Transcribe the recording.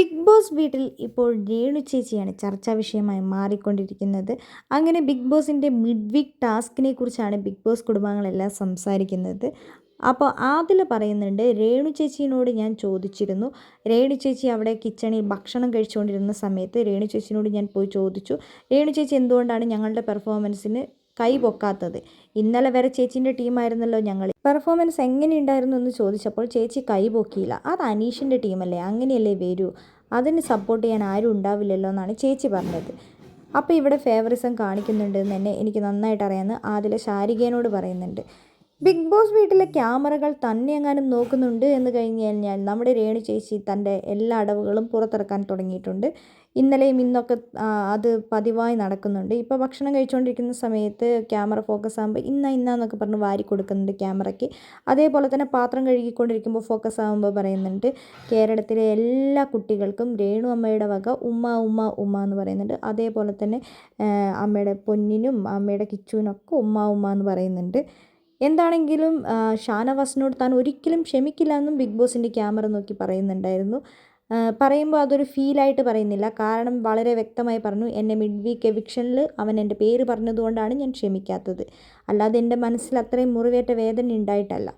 Big boss വീട്ടിൽ ഇപ്പോൾ രേണു ചേച്ചിയാണ് ചർച്ചാ വിഷയമായി മാറിക്കൊണ്ടിരിക്കുന്നത്. അങ്ങനെ ബിഗ് ബോസിന്റെ മിഡ് വീക്ക് ടാസ്കിനെ കുറിച്ചാണ് ബിഗ് ബോസ് കുടുംബാംഗങ്ങളെല്ലാം സംസാരിക്കുന്നത്. അപ്പോൾ അതിൽ പറയുന്നുണ്ട് രേണു ചേച്ചിയോട് ഞാൻ ചോദിച്ചിരുന്നു. രേണു ചേച്ചി അവിടെ കിച്ചണിൽ ഭക്ഷണം കഴിച്ചുകൊണ്ടിരുന്ന സമയത്ത് രേണു ചേച്ചിനോട് ഞാൻ പോയി ചോദിച്ചു. രേണു ചേച്ചി എന്തുകൊണ്ടാണ് ഞങ്ങളുടെ പെർഫോമൻസിന് കൈ പൊക്കാത്തത്. ഇന്നലെ വരെ ചേച്ചീന്റെ ടീമായിരുന്നല്ലോ ഞങ്ങൾ പെർഫോമൻസ് എങ്ങനെയുണ്ടായിരുന്നു എന്ന് ചോദിച്ചപ്പോൾ ചേച്ചി കൈ പൊക്കിയില്ല. അത് അനീഷിന്റെ ടീമല്ലേ? അങ്ങനെയല്ലേ വരൂ? അതിന് സപ്പോർട്ട് ചെയ്യാൻ ആരും ഉണ്ടാവില്ലല്ലോ എന്നാണ് ചേച്ചി പറഞ്ഞത്. അപ്പോൾ ഇവിടെ ഫേവറിസം കാണിക്കുന്നുണ്ട് എന്ന് തന്നെ എനിക്ക് നന്നായിട്ട് അറിയാമെന്ന് ആദിലെ ശാരികേനോട് പറയുന്നുണ്ട്. ബിഗ് ബോസ് വീട്ടിലെ ക്യാമറകൾ തന്നെ എങ്ങാനും നോക്കുന്നുണ്ട് എന്ന് കഴിഞ്ഞ് കഴിഞ്ഞാൽ നമ്മുടെ രേണു ചേച്ചി തന്റെ എല്ലാ അടവുകളും പുറത്തിറക്കാൻ തുടങ്ങിയിട്ടുണ്ട്. ഇന്നലെയും ഇന്നൊക്കെ അത് പതിവായി നടക്കുന്നുണ്ട്. ഇപ്പോൾ ഭക്ഷണം കഴിച്ചുകൊണ്ടിരിക്കുന്ന സമയത്ത് ക്യാമറ ഫോക്കസ് ആകുമ്പോൾ ഇന്ന ഇന്നന്നൊക്കെ പറഞ്ഞ് വാരി കൊടുക്കുന്നുണ്ട് ക്യാമറയ്ക്ക്. അതേപോലെ തന്നെ പാത്രം കഴുകിക്കൊണ്ടിരിക്കുമ്പോൾ ഫോക്കസ് ആകുമ്പോൾ പറയുന്നുണ്ട് കേരളത്തിലെ എല്ലാ കുട്ടികൾക്കും രേണു അമ്മയുടെ വക ഉമ്മ ഉമ്മ ഉമ്മ എന്ന് പറയുന്നുണ്ട്. അതേപോലെ തന്നെ അമ്മയുടെ പൊന്നിനും അമ്മയുടെ കിച്ചുവിനൊക്കെ ഉമ്മ ഉമ്മ എന്ന് പറയുന്നുണ്ട്. എന്താണെങ്കിലും ഷാനവാസിനോട് താൻ ഒരിക്കലും ക്ഷമിക്കില്ല എന്നും ബിഗ് ബോസിന്റെ ക്യാമറ നോക്കി പറയുന്നുണ്ടായിരുന്നു. പറയുമ്പോൾ അതൊരു ഫീലായിട്ട് പറയുന്നില്ല. കാരണം വളരെ വ്യക്തമായി പറഞ്ഞു എന്റെ മിഡ് വീക്ക് എവിക്ഷനിൽ അവൻ എന്റെ പേര് പറഞ്ഞതുകൊണ്ടാണ് ഞാൻ ക്ഷമിക്കാത്തത്. അല്ലാതെ എന്റെ മനസ്സിൽ അത്രയും മുറിവേറ്റ വേദന ഉണ്ടായിട്ടല്ല.